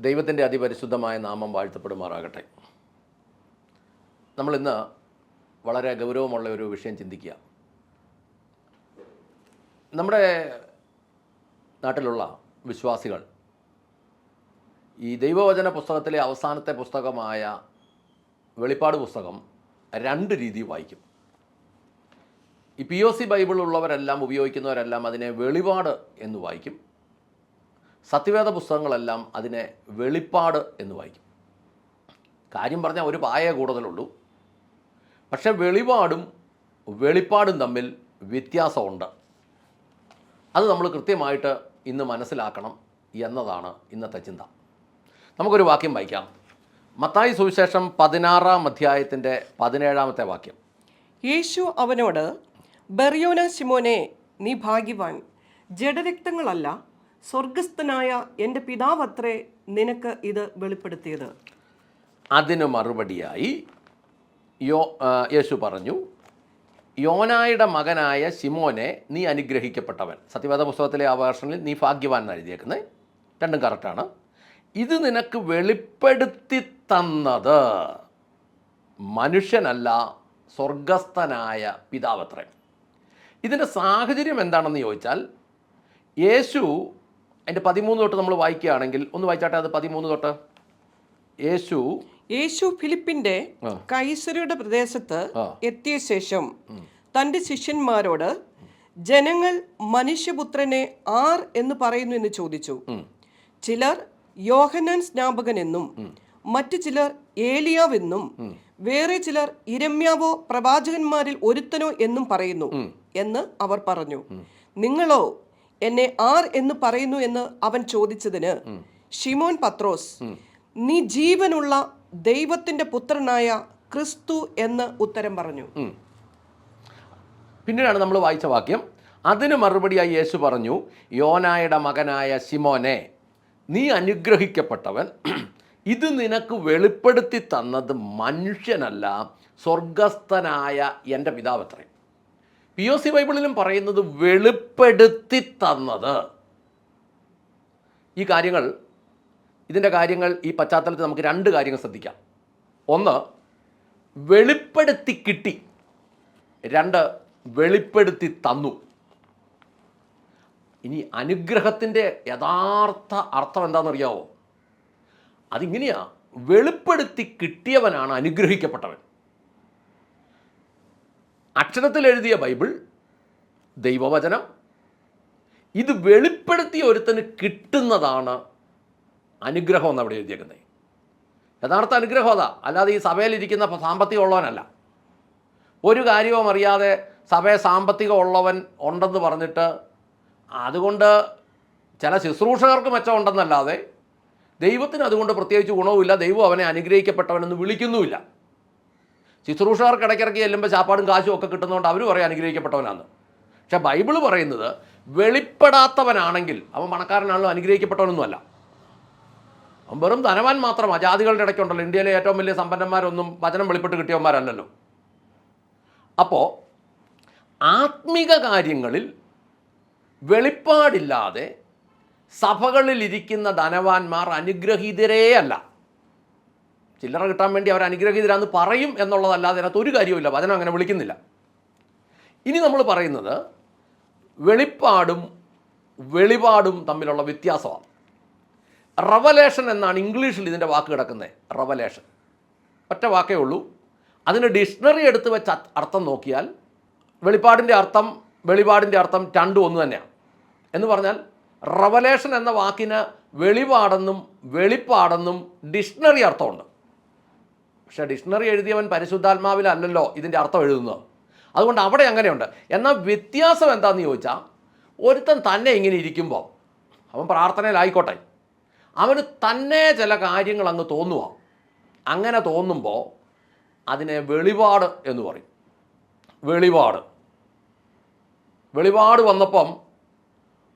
ദൈവത്തിന്റെ അതിപരിശുദ്ധമായ നാമം വാഴ്ത്തപ്പെടുമാറാകട്ടെ. നമ്മളിന്ന് വളരെ ഗൗരവമുള്ള ഒരു വിഷയം ചിന്തിക്കുക. നമ്മുടെ നാട്ടിലുള്ള വിശ്വാസികൾ ഈ ദൈവവചന പുസ്തകത്തിലെ അവസാനത്തെ പുസ്തകമായ വെളിപ്പാട് പുസ്തകം രണ്ട് രീതി വായിക്കും. ഈ പി ഒ സി ബൈബിൾ ഉള്ളവരെല്ലാം ഉപയോഗിക്കുന്നവരെല്ലാം അതിനെ വെളിപാട് എന്ന് വായിക്കും. സത്യവേദ പുസ്തകങ്ങളെല്ലാം അതിനെ വെളിപ്പാട് എന്ന് വായിക്കും. കാര്യം പറഞ്ഞാൽ ഒരു പായ കൂടുതലുള്ളൂ. പക്ഷെ വെളിപാടും വെളിപ്പാടും തമ്മിൽ വ്യത്യാസമുണ്ട്. അത് നമ്മൾ കൃത്യമായിട്ട് ഇന്ന് മനസ്സിലാക്കണം എന്നതാണ് ഇന്നത്തെ ചിന്ത. നമുക്കൊരു വാക്യം വായിക്കാം. മത്തായി സുവിശേഷം പതിനാറാം അധ്യായത്തിന്റെ പതിനേഴാമത്തെ വാക്യം. യേശു അവനോട് ബെറിയോന ശിമോനെ നീ ഭാഗ്യവാൻ. ജഡരക്തങ്ങളല്ല സ്വർഗസ്ഥനായ എന്റെ പിതാവത്രേ നിനക്ക് ഇത് വെളിപ്പെടുത്തിയത്. അതിന് മറുപടിയായി യോ യേശു പറഞ്ഞു യോനായുടെ മകനായ ശിമോനെ നീ അനുഗ്രഹിക്കപ്പെട്ടവൻ. സത്യവേദ പുസ്തകത്തിലെ ആ വേർഷനിൽ നീ ഭാഗ്യവാൻ എന്ന് എഴുതിയേക്കുന്നത്. രണ്ടും കറക്റ്റാണ് ഇത് നിനക്ക് വെളിപ്പെടുത്തി തന്നത് മനുഷ്യനല്ല സ്വർഗസ്ഥനായ പിതാവത്രേ. ഇതിന്റെ സാഹചര്യം എന്താണെന്ന് ചോദിച്ചാൽ യേശു അതിന്റെ പതിമൂന്ന് തൊട്ട് നമ്മൾ വായിക്കുകയാണെങ്കിൽ ഒന്ന് വായിച്ചാട്ടെ അത് പതിമൂന്ന് തൊട്ട്? യേശു. യേശു ഫിലിപ്പിന്റെ കൈസരയുടെ പ്രദേശത്ത്. എത്തിയ ശേഷം തന്റെ ശിഷ്യന്മാരോട് ജനങ്ങൾ മനുഷ്യപുത്രനെ ആർ എന്ന് പറയുന്നു എന്ന് ചോദിച്ചു. ചിലർ യോഹനാൻ സ്നാപകൻ എന്നും മറ്റു ചിലർ ഏലിയാവെന്നും വേറെ ചിലർ ഇരമ്യാവോ പ്രവാചകന്മാരിൽ ഒരുത്തനോ എന്നും പറയുന്നു എന്ന് അവർ പറഞ്ഞു. നിങ്ങളോ എന്നെ ആർ എന്ന് പറയുന്നു എന്ന് അവൻ ചോദിച്ചതിന് ഷിമോൻ പത്രോസ് നീ ജീവനുള്ള ദൈവത്തിന്റെ പുത്രനായ ക്രിസ്തു എന്ന് ഉത്തരം പറഞ്ഞു. പിന്നീടാണ് നമ്മൾ വായിച്ച വാക്യം. അതിന് മറുപടിയായി യേശു പറഞ്ഞു യോനായുടെ മകനായ ശിമോനെ നീ അനുഗ്രഹിക്കപ്പെട്ടവൻ. ഇത് നിനക്ക് വെളിപ്പെടുത്തി തന്നത് മനുഷ്യനല്ല സ്വർഗസ്ഥനായ എന്റെ പിതാവത്രേ പി ഒ സി ബൈബിളിലും പറയുന്നത് വെളിപ്പെടുത്തി തന്നത്. ഈ കാര്യങ്ങൾ ഇതിന്റെ കാര്യങ്ങൾ ഈ പശ്ചാത്തലത്തിൽ നമുക്ക് രണ്ട് കാര്യങ്ങൾ ശ്രദ്ധിക്കാം. ഒന്ന് വെളിപ്പെടുത്തി കിട്ടി. രണ്ട് വെളിപ്പെടുത്തി തന്നു. ഇനി അനുഗ്രഹത്തിന്റെ യഥാർത്ഥ അർത്ഥം എന്താണെന്നറിയാവോ? അതിങ്ങനെയാ വെളിപ്പെടുത്തി കിട്ടിയവനാണ് അനുഗ്രഹിക്കപ്പെട്ടവൻ. അക്ഷരത്തിൽ എഴുതിയ ബൈബിൾ ദൈവവചനം ഇത് വെളിപ്പെടുത്തിയ ഒരുത്തന് കിട്ടുന്നതാണ് അനുഗ്രഹം എന്ന് അവിടെ എഴുതിയേക്കുന്നത്. യഥാർത്ഥ അനുഗ്രഹം അതാ. അല്ലാതെ ഈ സഭയിലിരിക്കുന്ന സാമ്പത്തികം ഉള്ളവനല്ല. ഒരു കാര്യവും അറിയാതെ സഭയെ സാമ്പത്തികം ഉള്ളവൻ ഉണ്ടെന്ന് പറഞ്ഞിട്ട് അതുകൊണ്ട് ചില ശുശ്രൂഷകർക്ക് മെച്ചമുണ്ടെന്നല്ലാതെ ദൈവത്തിന് അതുകൊണ്ട് പ്രത്യേകിച്ച് ഗുണവുമില്ല. ദൈവം അവനെ അനുഗ്രഹിക്കപ്പെട്ടവനെന്ന് വിളിക്കുന്നുമില്ല. ശുശ്രൂഷകർക്ക് ഇടയ്ക്കിറക്കി ചെല്ലുമ്പോൾ ചാപ്പാടും കാശും ഒക്കെ കിട്ടുന്നതുകൊണ്ട് അവർ പറയും അനുഗ്രഹിക്കപ്പെട്ടവനാണ്. പക്ഷേ ബൈബിൾ പറയുന്നത് വെളിപ്പെടാത്തവനാണെങ്കിൽ അവൻ പണക്കാരനാണല്ലോ അനുഗ്രഹിക്കപ്പെട്ടവനൊന്നുമല്ല. അവൻ വെറും ധനവാൻ മാത്രമാണ് ജാതികളുടെ ഇടയ്ക്കുണ്ടല്ലോ. ഇന്ത്യയിലെ ഏറ്റവും വലിയ സമ്പന്നന്മാരൊന്നും വചനം വെളിപ്പെട്ട് കിട്ടിയവന്മാരല്ലല്ലോ. അപ്പോൾ ആത്മിക കാര്യങ്ങളിൽ വെളിപ്പാടില്ലാതെ സഭകളിലിരിക്കുന്ന ധനവാന്മാർ അനുഗ്രഹീതരേ അല്ല. ചില്ലറ കിട്ടാൻ വേണ്ടി അവർ അനുഗ്രഹീതരാന്ന് പറയും എന്നുള്ളതല്ലാതെ അതിനകത്ത് ഒരു കാര്യവുമില്ല. വചനം അങ്ങനെ വിളിക്കുന്നില്ല. ഇനി നമ്മൾ പറയുന്നത് വെളിപ്പാടും വെളിപാടും തമ്മിലുള്ള വ്യത്യാസമാണ്. റവലേഷൻ എന്നാണ് ഇംഗ്ലീഷിൽ ഇതിന്റെ വാക്ക് കിടക്കുന്നത്. റവലേഷൻ. ഒറ്റ വാക്കേ ഉള്ളൂ. അതിന് ഡിക്ഷണറി എടുത്ത് വെച്ച അർത്ഥം നോക്കിയാൽ വെളിപ്പാടിന്റെ അർത്ഥം വെളിപാടിന്റെ അർത്ഥം രണ്ടും ഒന്ന് തന്നെയാണ്. എന്ന് പറഞ്ഞാൽ റവലേഷൻ എന്ന വാക്കിന് വെളിപാടെന്നും വെളിപ്പാടെന്നും ഡിക്ഷണറി അർത്ഥമുണ്ട്. പക്ഷേ ഡിക്ഷണറി എഴുതിയവൻ പരിശുദ്ധാത്മാവിലല്ലല്ലോ ഇതിന്റെ അർത്ഥം എഴുതുന്നത്. അതുകൊണ്ട് അവിടെ അങ്ങനെയുണ്ട്. എന്നാൽ വ്യത്യാസം എന്താണെന്ന് ചോദിച്ചാൽ ഒരുത്തൻ തന്നെ ഇങ്ങനെ ഇരിക്കുമ്പോൾ അവൻ പ്രാർത്ഥനയിലായിക്കോട്ടെ. അവന് തന്നെ ചില കാര്യങ്ങൾ അങ്ങ് തോന്നുക. അങ്ങനെ തോന്നുമ്പോൾ അതിനെ വെളിപാട് എന്ന് പറയും. വെളിപാട്. വെളിപാട് വന്നപ്പം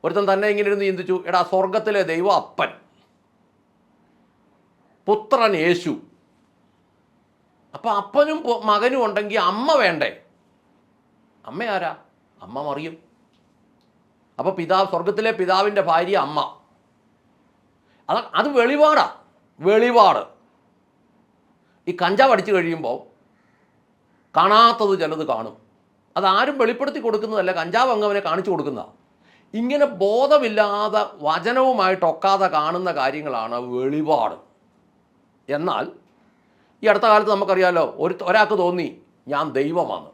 ഒരുത്തൻ തന്നെ ഇങ്ങനെ ഇരുന്ന് ചിന്തിച്ചു എടാ സ്വർഗത്തിലെ ദൈവം അപ്പൻ. പുത്രൻ യേശു. അപ്പം അപ്പനും മകനും ഉണ്ടെങ്കിൽ അമ്മ വേണ്ടേ? അമ്മ ആരാ? അമ്മ മറിയും. അപ്പോൾ പിതാവ് സ്വർഗത്തിലെ പിതാവിന്റെ ഭാര്യ അമ്മ. അത് അത് വെളിപാടാ. വെളിപാട്. ഈ കഞ്ചാവ് അടിച്ചു കഴിയുമ്പോൾ കാണാത്തത് ചിലത് കാണും. അതാരും വെളിപ്പെടുത്തി കൊടുക്കുന്നതല്ല കഞ്ചാവ് അങ്ങ് അവനെ കാണിച്ചു കൊടുക്കുന്നതാണ് ഇങ്ങനെ ബോധമില്ലാതെ വചനവുമായിട്ടൊക്കാതെ കാണുന്ന കാര്യങ്ങളാണ് വെളിപാട്. എന്നാൽ ഈ അടുത്ത കാലത്ത് നമുക്കറിയാമല്ലോ ഒരു ഒരാൾക്ക് തോന്നി ഞാൻ ദൈവമാണ്.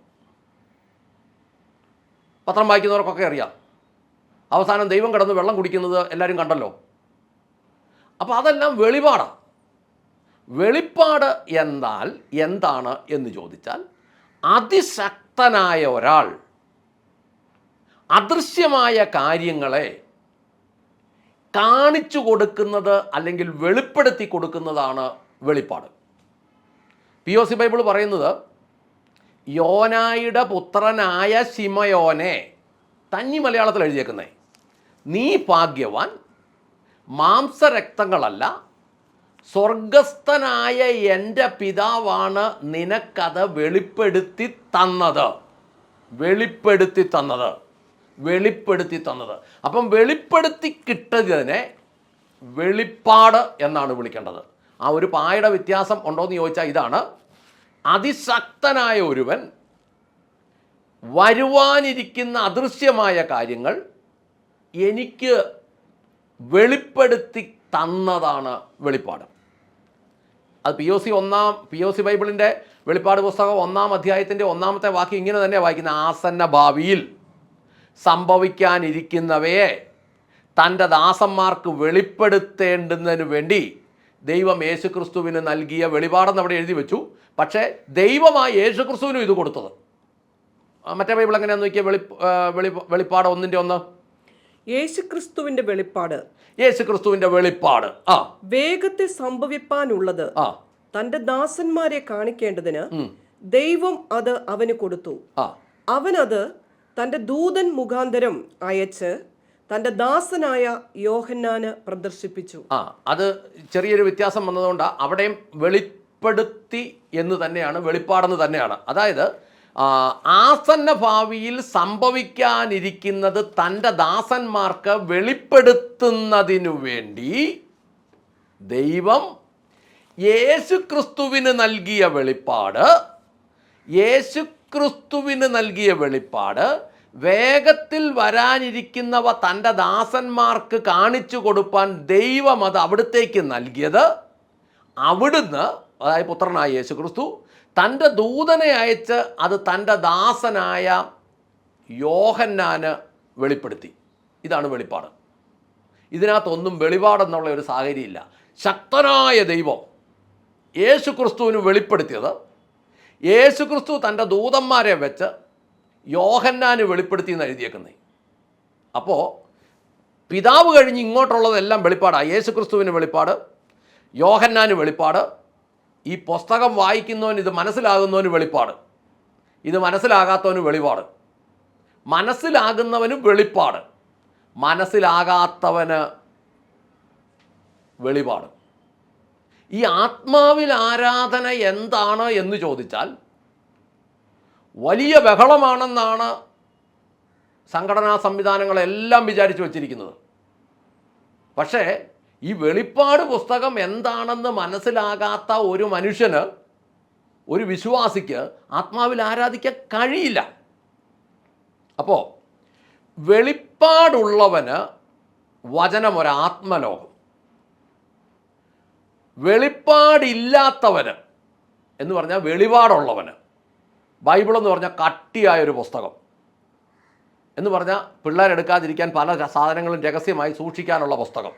പത്രം വായിക്കുന്നവർക്കൊക്കെ അറിയാം. അവസാനം ദൈവം കിടന്ന് വെള്ളം കുടിക്കുന്നത് എല്ലാവരും കണ്ടല്ലോ. അപ്പോൾ അതെല്ലാം വെളിപാടാണ് വെളിപ്പാട് എന്നാൽ എന്താണ് എന്ന് ചോദിച്ചാൽ അതിശക്തനായ ഒരാൾ അദൃശ്യമായ കാര്യങ്ങളെ കാണിച്ചു കൊടുക്കുന്നത് അല്ലെങ്കിൽ വെളിപ്പെടുത്തി കൊടുക്കുന്നതാണ് വെളിപ്പാട്. പി ഒ സി ബൈബിൾ പറയുന്നത് യോനായുടെ പുത്രനായ ശിമയോനെ തന്നി മലയാളത്തിൽ എഴുതിയേക്കുന്നേ. നീ ഭാഗ്യവാൻ മാംസരക്തങ്ങളല്ല സ്വർഗസ്ഥനായ എന്റെ പിതാവാണ് നിനക്കത് വെളിപ്പെടുത്തി തന്നത്. വെളിപ്പെടുത്തി തന്നത്. വെളിപ്പെടുത്തി തന്നത്. അപ്പം വെളിപ്പെടുത്തി കിട്ടതിനെ വെളിപ്പാട് എന്നാണ് വിളിക്കേണ്ടത്. ആ ഒരു പായുടെ വ്യത്യാസം ഉണ്ടോ എന്ന് ചോദിച്ചാൽ ഇതാണ്. അതിശക്തനായ ഒരുവൻ വരുവാനിരിക്കുന്ന അദൃശ്യമായ കാര്യങ്ങൾ എനിക്ക് വെളിപ്പെടുത്തി തന്നതാണ് വെളിപ്പാട്. അത് പി ഒ സി ഒന്നാം പി ഒ സി ബൈബിളിന്റെ വെളിപ്പാട് പുസ്തകം ഒന്നാം അധ്യായത്തിന്റെ ഒന്നാമത്തെ വാക്ക് ഇങ്ങനെ തന്നെ വായിക്കുന്ന ആസന്ന ഭാവിയിൽ സംഭവിക്കാനിരിക്കുന്നവയെ തന്റെ ദാസന്മാർക്ക് വെളിപ്പെടുത്തേണ്ടുന്നതിന് വേണ്ടി ദൈവം യേശുക്രിസ്തുവിന് നൽകിയ വെളിപാടെന്ന് അവിടെ എഴുതി വെച്ചു. പക്ഷേ ദൈവമായി യേശുക്രിസ്തുവിനും ഇത് കൊടുത്തത്. മറ്റേ ബൈബിൾ എങ്ങനെയാണെന്ന് നോക്കിയ? വെളി വെളി വെളിപ്പാട് ഒന്നിന്റെ ഒന്ന്. യേശുക്രിസ്തുവിന്റെ വെളിപ്പാട്. യേശുക്രിസ്തുവിന്റെ വെളിപ്പാട്. ആ. വേഗത്തിൽ സംഭവിപ്പാനുള്ളത് ആ. തന്റെ ദാസന്മാരെ കാണിക്കേണ്ടതിന് ദൈവം അത് അവന് കൊടുത്തു. ആ. അവനത് തന്റെ ദൂതൻ മുഖാന്തരം അയച്ച് തന്റെ ദാസനായ യോഹന്നാന് പ്രദർശിപ്പിച്ചു. ആ അത് ചെറിയൊരു വ്യത്യാസം വന്നതുകൊണ്ട് അവിടെയും വെളിപ്പെടുത്തി എന്ന് തന്നെയാണ് വെളിപ്പാടെന്ന് തന്നെയാണ്. അതായത് ആസന്ന ഭാവിയിൽ സംഭവിക്കാനിരിക്കുന്നത് തന്റെ ദാസന്മാർക്ക് വെളിപ്പെടുത്തുന്നതിനു വേണ്ടി ദൈവം യേശുക്രിസ്തുവിന് നൽകിയ വെളിപ്പാട് യേശുക്രിസ്തുവിന് നൽകിയ വെളിപ്പാട് വേഗത്തിൽ വരാനിരിക്കുന്നവ തന്റെ ദാസന്മാർക്ക് കാണിച്ചു കൊടുപ്പാൻ ദൈവം അത് അവിടുത്തേക്ക് നൽകിയത്. അവിടുന്ന് അതായത് പുത്രനായ യേശു ക്രിസ്തു തന്റെ ദൂതനെ അയച്ച് അത് തന്റെ ദാസനായ യോഹന്നാന് വെളിപ്പെടുത്തി. ഇതാണ് വെളിപ്പാട്. ഇതിനകത്തൊന്നും വെളിപാടെന്നുള്ള ഒരു സാഹചര്യമില്ല. ശക്തനായ ദൈവം യേശു ക്രിസ്തുവിന് വെളിപ്പെടുത്തിയത്. യേശു ക്രിസ്തു തന്റെ ദൂതന്മാരെ വെച്ച് യോഹന്നാന് വെളിപ്പെടുത്തി എന്ന് എഴുതിയേക്കുന്നത് അപ്പോൾ പിതാവ് കഴിഞ്ഞ് ഇങ്ങോട്ടുള്ളതെല്ലാം വെളിപ്പാടാണ് യേശുക്രിസ്തുവിന് വെളിപ്പാട് യോഹന്നാന് വെളിപ്പാട് ഈ പുസ്തകം വായിക്കുന്നവന് ഇത് മനസ്സിലാകുന്നവന് വെളിപ്പാട് ഇത് മനസ്സിലാകാത്തവന് വെളിപാട് മനസ്സിലാകുന്നവനും വെളിപ്പാട് മനസ്സിലാകാത്തവന് വെളിപാട്. ഈ ആത്മാവിൽ ആരാധന എന്താണ് എന്ന് ചോദിച്ചാൽ വലിയ ബഹളമാണെന്നാണ് സംഘടനാ സംവിധാനങ്ങളെല്ലാം വിചാരിച്ചു വച്ചിരിക്കുന്നത്. പക്ഷേ ഈ വെളിപ്പാട് പുസ്തകം എന്താണെന്ന് മനസ്സിലാകാത്ത ഒരു മനുഷ്യന് ഒരു വിശ്വാസിക്ക് ആത്മാവിൽ ആരാധിക്കാൻ കഴിയില്ല. അപ്പോൾ വെളിപ്പാടുള്ളവന് വചനം ഒരാത്മലോകം വെളിപ്പാടില്ലാത്തവന് എന്ന് പറഞ്ഞാൽ വെളിപാടുള്ളവന്. ബൈബിൾ എന്ന് പറഞ്ഞാൽ കട്ടിയായൊരു പുസ്തകം. എന്ന് പറഞ്ഞാൽ പിള്ളേരെടുക്കാതിരിക്കാൻ പല സാധനങ്ങളും രഹസ്യമായി സൂക്ഷിക്കാനുള്ള പുസ്തകം.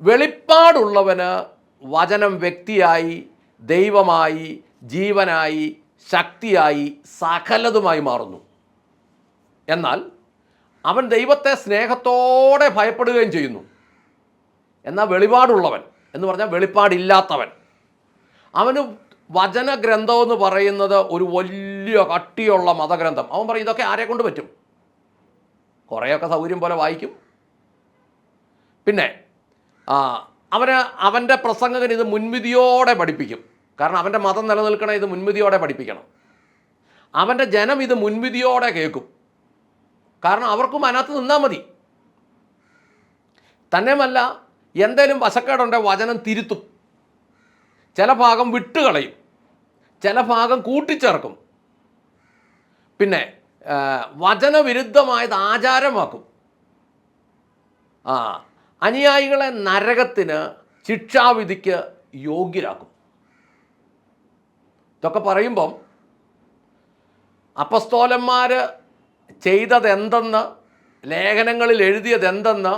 വെളിപ്പാടുള്ളവന് വചനം വ്യക്തിയായി ദൈവമായി ജീവനായി ശക്തിയായി സകലതുമായി മാറുന്നു. എന്നാൽ അവൻ ദൈവത്തെ സ്നേഹത്തോടെ ഭയപ്പെടുകയും ചെയ്യുന്നു. എന്നാൽ വെളിപാടുള്ളവൻ എന്ന് പറഞ്ഞാൽ വെളിപ്പാടില്ലാത്തവൻ. അവന് വചനഗ്രന്ഥം എന്ന് പറയുന്നത് ഒരു വലിയ കട്ടിയുള്ള മതഗ്രന്ഥം. അവൻ പറയും ഇതൊക്കെ ആരെ കൊണ്ട് പറ്റും? കുറേയൊക്കെ സൗകര്യം പോലെ വായിക്കും. പിന്നെ അവന് അവന്റെ പ്രസംഗകൻ ഇത് മുൻവിധിയോടെ പഠിപ്പിക്കും. കാരണം അവന്റെ മതം നിലനിൽക്കണേ ഇത് മുൻവിധിയോടെ പഠിപ്പിക്കണം. അവന്റെ ജനം ഇത് മുൻവിധിയോടെ കേൾക്കും. കാരണം അവർക്കും അതിനകത്ത് നിന്നാൽ മതി. തന്നെയുമല്ല എന്തേലും വശക്കേടുണ്ടെങ്കിൽ വചനം തിരുത്തും. ചില ഭാഗം വിട്ടുകളയും. ചില ഭാഗം കൂട്ടിച്ചേർക്കും. പിന്നെ വചനവിരുദ്ധമായത് ആചാരമാക്കും. ആ അനുയായികളെ നരകത്തിന് ശിക്ഷാവിധിക്ക് യോഗ്യരാക്കും. ഇതൊക്കെ പറയുമ്പം അപ്പസ്തോലന്മാർ ചെയ്തതെന്തെന്ന് ലേഖനങ്ങളിൽ എഴുതിയതെന്തെന്ന്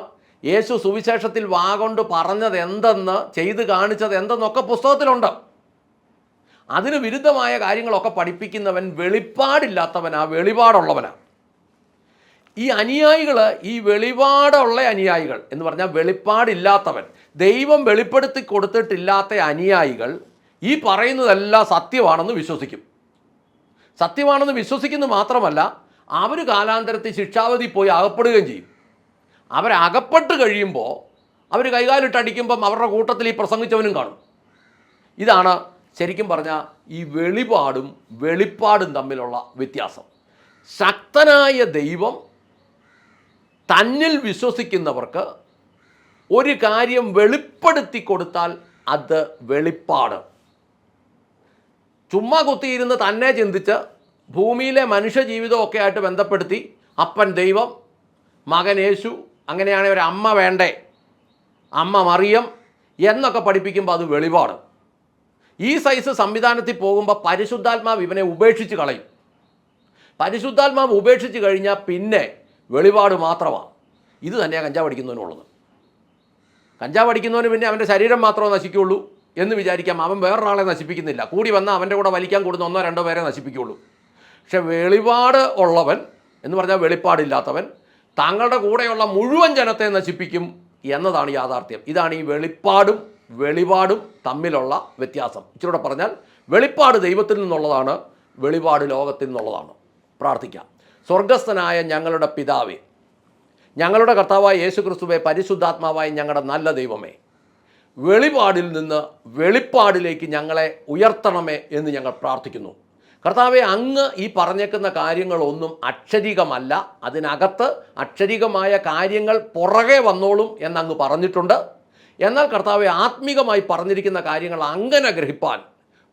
യേശു സുവിശേഷത്തിൽ വാഗൊണ്ട് പറഞ്ഞത് എന്തെന്ന് ചെയ്ത് കാണിച്ചത് എന്തെന്നൊക്കെ പുസ്തകത്തിലുണ്ട്. അതിന് വിരുദ്ധമായ കാര്യങ്ങളൊക്കെ പഠിപ്പിക്കുന്നവൻ വെളിപ്പാടില്ലാത്തവനാ വെളിപാടുള്ളവനാ. ഈ അനുയായികൾ ഈ വെളിപാടുള്ള അനുയായികൾ എന്ന് പറഞ്ഞാൽ വെളിപ്പാടില്ലാത്തവൻ ദൈവം വെളിപ്പെടുത്തി കൊടുത്തിട്ടില്ലാത്ത അനുയായികൾ ഈ പറയുന്നതെല്ലാം സത്യമാണെന്ന് വിശ്വസിക്കും. സത്യമാണെന്ന് വിശ്വസിക്കുന്നത് മാത്രമല്ല അവർ കാലാന്തരത്തിൽ ശിക്ഷാവധി പോയി അകപ്പെടുകയും ചെയ്യും. അവരകപ്പെട്ട് കഴിയുമ്പോൾ അവർ കൈകാലിട്ടടിക്കുമ്പം അവരുടെ കൂട്ടത്തിൽ ഈ പ്രസംഗിച്ചവനും കാണും. ഇതാണ് ശരിക്കും പറഞ്ഞാൽ ഈ വെളിപാടും വെളിപ്പാടും തമ്മിലുള്ള വ്യത്യാസം. ശക്തനായ ദൈവം തന്നിൽ വിശ്വസിക്കുന്നവർക്ക് ഒരു കാര്യം വെളിപ്പെടുത്തി കൊടുത്താൽ അത് വെളിപ്പാട്. ചുമ്മാ കുത്തിയിരുന്ന് തന്നെ ചിന്തിച്ച് ഭൂമിയിലെ മനുഷ്യ ജീവിതമൊക്കെ ആയിട്ട് ബന്ധപ്പെടുത്തി അപ്പൻ ദൈവം മകൻ യേശു അങ്ങനെയാണെങ്കിൽ ഒരു അമ്മ വേണ്ടേ? അമ്മ മറിയം എന്നൊക്കെ പഠിപ്പിക്കുമ്പോൾ അത് വെളിപാട്. ഈ സൈസ് സംവിധാനത്തിൽ പോകുമ്പോൾ പരിശുദ്ധാത്മാവ് ഇവനെ ഉപേക്ഷിച്ച് കളയും. പരിശുദ്ധാത്മാവ് ഉപേക്ഷിച്ച് കഴിഞ്ഞാൽ പിന്നെ വെളിപാട് മാത്രമാണ് ഇത് തന്നെയാണ് കഞ്ചാവ് അടിക്കുന്നതിനുള്ളത് കഞ്ചാവ് അടിക്കുന്നവന് പിന്നെ അവന്റെ ശരീരം മാത്രമേ നശിക്കുള്ളൂ എന്ന് വിചാരിക്കാം. അവൻ വേറൊരാളെ നശിപ്പിക്കുന്നില്ല. കൂടി വന്നാൽ അവന്റെ കൂടെ വലിക്കാൻ കൂടുന്ന ഒന്നോ രണ്ടോ പേരെ നശിപ്പിക്കുള്ളൂ. പക്ഷെ വെളിപാട് ഉള്ളവൻ എന്ന് പറഞ്ഞാൽ വെളിപ്പാടില്ലാത്തവൻ തങ്ങളുടെ കൂടെയുള്ള മുഴുവൻ ജനത്തെ നശിപ്പിക്കും എന്നതാണ് യാഥാർത്ഥ്യം. ഇതാണ് ഈ വെളിപ്പാടും വെളിപാടും തമ്മിലുള്ള വ്യത്യാസം. ഇച്ചിരൂടെ പറഞ്ഞാൽ വെളിപ്പാട് ദൈവത്തിൽ നിന്നുള്ളതാണ് വെളിപാട് ലോകത്തിൽ നിന്നുള്ളതാണ്. പ്രാർത്ഥിക്കാം. സ്വർഗസ്ഥനായ ഞങ്ങളുടെ പിതാവേ ഞങ്ങളുടെ കർത്താവായ യേശു ക്രിസ്തുവെ പരിശുദ്ധാത്മാവായ ഞങ്ങളുടെ നല്ല ദൈവമേ വെളിപാടിൽ നിന്ന് വെളിപ്പാടിലേക്ക് ഞങ്ങളെ ഉയർത്തണമേ എന്ന് ഞങ്ങൾ പ്രാർത്ഥിക്കുന്നു. കർത്താവെ അങ്ങ് ഈ പറഞ്ഞേക്കുന്ന കാര്യങ്ങളൊന്നും അക്ഷരികമല്ല. അതിനകത്ത് അക്ഷരികമായ കാര്യങ്ങൾ പുറകെ വന്നോളും എന്നങ്ങ് പറഞ്ഞിട്ടുണ്ട്. എന്നാൽ കർത്താവെ ആത്മീകമായി പറഞ്ഞിരിക്കുന്ന കാര്യങ്ങൾ അങ്ങനെ ഗ്രഹിപ്പാൻ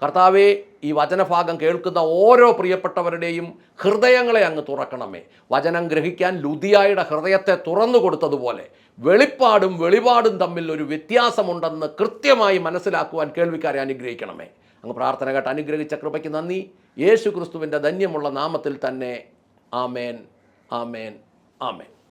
കർത്താവെ ഈ വചനഭാഗം കേൾക്കുന്ന ഓരോ പ്രിയപ്പെട്ടവരുടെയും ഹൃദയങ്ങളെ അങ്ങ് തുറക്കണമേ. വചനം ഗ്രഹിക്കാൻ ലുതിയായുടെ ഹൃദയത്തെ തുറന്നു കൊടുത്തതുപോലെ വെളിപ്പാടും വെളിപാടും തമ്മിൽ ഒരു വ്യത്യാസമുണ്ടെന്ന് കൃത്യമായി മനസ്സിലാക്കുവാൻ കേൾവിക്കാരെ അനുഗ്രഹിക്കണമേ. അങ്ങ് പ്രാർത്ഥന കേട്ട് അനുഗ്രഹിച്ച കൃപയ്ക്ക് നന്ദി. യേശു ക്രിസ്തുവിന്റെ ധന്യമുള്ള നാമത്തിൽ തന്നെ ആമേൻ ആമേൻ ആമേൻ.